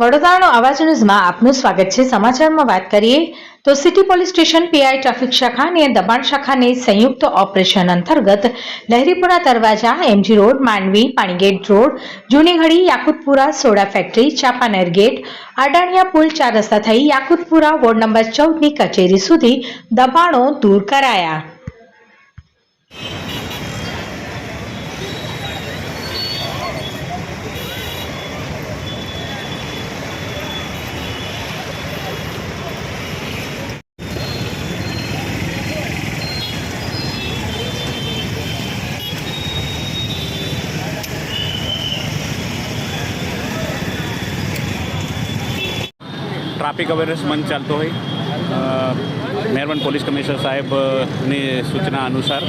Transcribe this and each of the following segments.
વડોદરાનો અવાજ ન્યૂઝમાં આપનું સ્વાગત છે. સમાચારમાં વાત કરીએ તો city police station PI traffic શાખા અને દબાણ શાખાની સંયુક્ત ઓપરેશન અંતર્ગત લહેરીપુરા દરવાજા, MG road, Mandvi, Panigate road Junighadi Yakutpura, soda factory, Chapaner gate, Adaniya પુલ ચાર રસ્તા થઈ યાકુતપુરા વોર્ડ નંબર ચૌદની કચેરી સુધી દબાણો દૂર કરાયા. ટ્રાફિક અવેરનેસ મંચ ચાલતો હોય. મહેરબાન પોલીસ કમિશનર સાહેબની સૂચના અનુસાર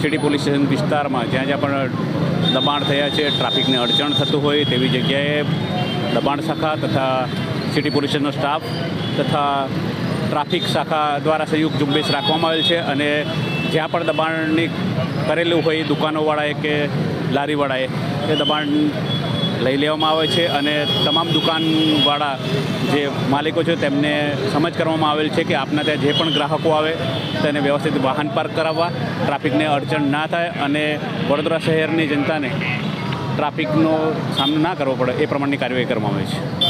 સિટી પોલીસ સ્ટેશન વિસ્તારમાં જ્યાં જ્યાં પણ દબાણ થયા છે, ટ્રાફિકને અડચણ થતું હોય તેવી જગ્યાએ દબાણ શાખા તથા સિટી પોલીસ સ્ટેશનનો સ્ટાફ તથા ટ્રાફિક શાખા દ્વારા સંયુક્ત ઝુંબેશ રાખવામાં આવેલ છે અને જ્યાં પણ દબાણની કરેલું હોય દુકાનોવાળાએ કે લારીવાળાએ તે દબાણ લઈ લેવામાં આવે છે અને તમામ દુકાનવાળા જે માલિકો છે તેમને સમજ કરવામાં આવેલ છે કે આપના ત્યાં જે પણ ગ્રાહકો આવે તેને વ્યવસ્થિત વાહન પાર્ક કરાવવા, ટ્રાફિકને અડચણ ના થાય અને વડોદરા શહેરની જનતાને ટ્રાફિકનો સામનો ના કરવો પડે એ પ્રમાણની કાર્યવાહી કરવામાં આવે છે.